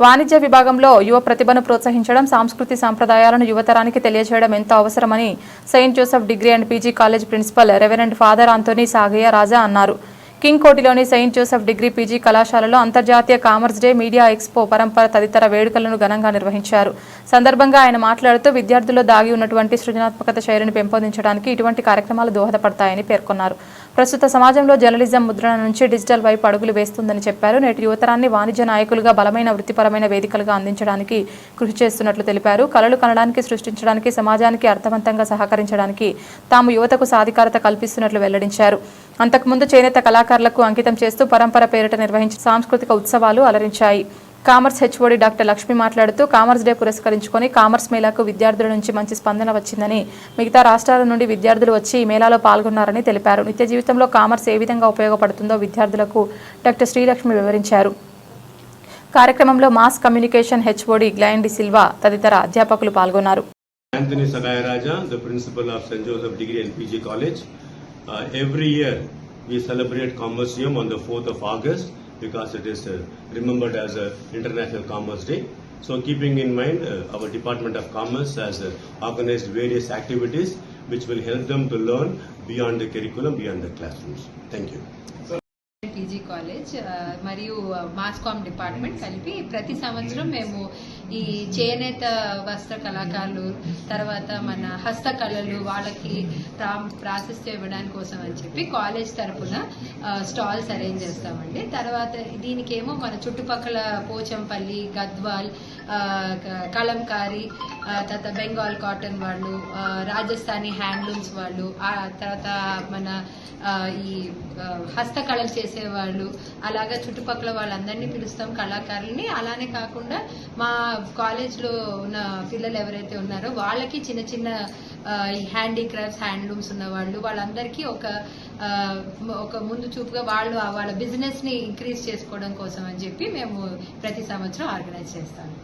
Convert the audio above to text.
వాణిజ్య విభాగంలో యువ ప్రతిభను ప్రోత్సహించడం సాంస్కృతి సాంప్రదాయాలను యువతరానికి తెలియజేయడం ఎంతో అవసరమని Saint Joseph degree and PG college principal reverend father Antony Sagayya Raja అన్నారు. కింగ్ కోటిలోని సెయింట్ జోసెఫ్ డిగ్రీ పీజీ కళాశాలలో అంతర్జాతీయ కామర్స్ డే మీడియా ఎక్స్పో పరంపర తదితర వేడుకలను ఘనంగా నిర్వహించారు. సందర్భంగా ఆయన మాట్లాడుతూ విద్యార్థుల్లో దాగి ఉన్నటువంటి సృజనాత్మకత శైలిని పెంపొందించడానికి ఇటువంటి కార్యక్రమాలు దోహదపడతాయని పేర్కొన్నారు. ప్రస్తుత సమాజంలో జర్నలిజం ముద్రణ నుంచి డిజిటల్ వైపు అడుగులు వేస్తుందని చెప్పారు. నేటి యువతరాన్ని వాణిజ్య నాయకులుగా బలమైన వృత్తిపరమైన వేదికలుగా అందించడానికి కృషి చేస్తున్నట్లు తెలిపారు. కళలు కనడానికి సృష్టించడానికి సమాజానికి అర్థవంతంగా సహకరించడానికి తాము యువతకు సాధికారత కల్పిస్తున్నట్లు వెల్లడించారు. అంతకుముందు చేనేత కళాకారులకు అంకితం చేస్తూ పరంపర పేరిట నిర్వహించిన సాంస్కృతిక ఉత్సవాలు అలరించాయి కామర్స్ హెచ్ఓడి డాక్టర్ లక్ష్మి మాట్లాడుతూ కామర్స్ డే పురస్కరించుకొని కామర్స్ మేళాకు విద్యార్థుల నుంచి మంచి స్పందన వచ్చిందని మిగతా రాష్ట్రాల నుండి విద్యార్థులు వచ్చి ఈ మేళాలో పాల్గొన్నారని తెలిపారు నిత్య జీవితంలో కామర్స్ ఏ విధంగా ఉపయోగపడుతుందో విద్యార్థులకు డాక్టర్ శ్రీలక్ష్మి వివరించారు కార్యక్రమంలో mass communication HOD Glandy Silva తదితర అధ్యాపకులు పాల్గొన్నారు Anthony the principal of St. Joseph Degree College. Uh, every year we celebrate Commerceum on the 4th of August because it is uh, remembered as a International Commerce Day. So keeping in mind uh, our Department of Commerce has uh, organized various activities which will help them to learn beyond the curriculum, beyond the classrooms. Thank you. PG college ఆ, మరియు mass com department కలిపి ప్రతి సంవత్సరం మేము ఈ చేనేత వస్త్ర కళాకారులు తర్వాత మన హస్తకళలు వాళ్ళకి ప్రా ప్రాశస్త్యం ఇవ్వడానికి కోసం అని చెప్పి కాలేజ్ తరఫున స్టాల్స్ అరేంజ్ చేస్తామండి. తర్వాత దీనికేమో మన చుట్టుపక్కల పోచంపల్లి గద్వాల్ కలంకారి తర్వాత బెంగాల్ కాటన్ వాళ్ళు రాజస్థానీ హ్యాండ్లూమ్స్ వాళ్ళు తర్వాత మన ఈ హస్తకళలు చేసేవాళ్ళు అలాగా చుట్టుపక్కల వాళ్ళందరినీ పిలుస్తాం కళాకారుల్ని. అలానే కాకుండా మా కాలేజ్లో ఉన్న పిల్లలు ఎవరైతే ఉన్నారో వాళ్ళకి చిన్న చిన్న ఆ, ఈ హ్యాండీక్రాఫ్ట్స్ హ్యాండ్లూమ్స్ ఉన్న వాళ్ళు వాళ్ళందరికీ ఒక ఒక ముందు చూపుగా వాళ్ళు వాళ్ళ బిజినెస్ని ఇంక్రీజ్ చేసుకోవడం కోసం అని చెప్పి మేము ప్రతి సంవత్సరం ఆర్గనైజ్ చేస్తాము.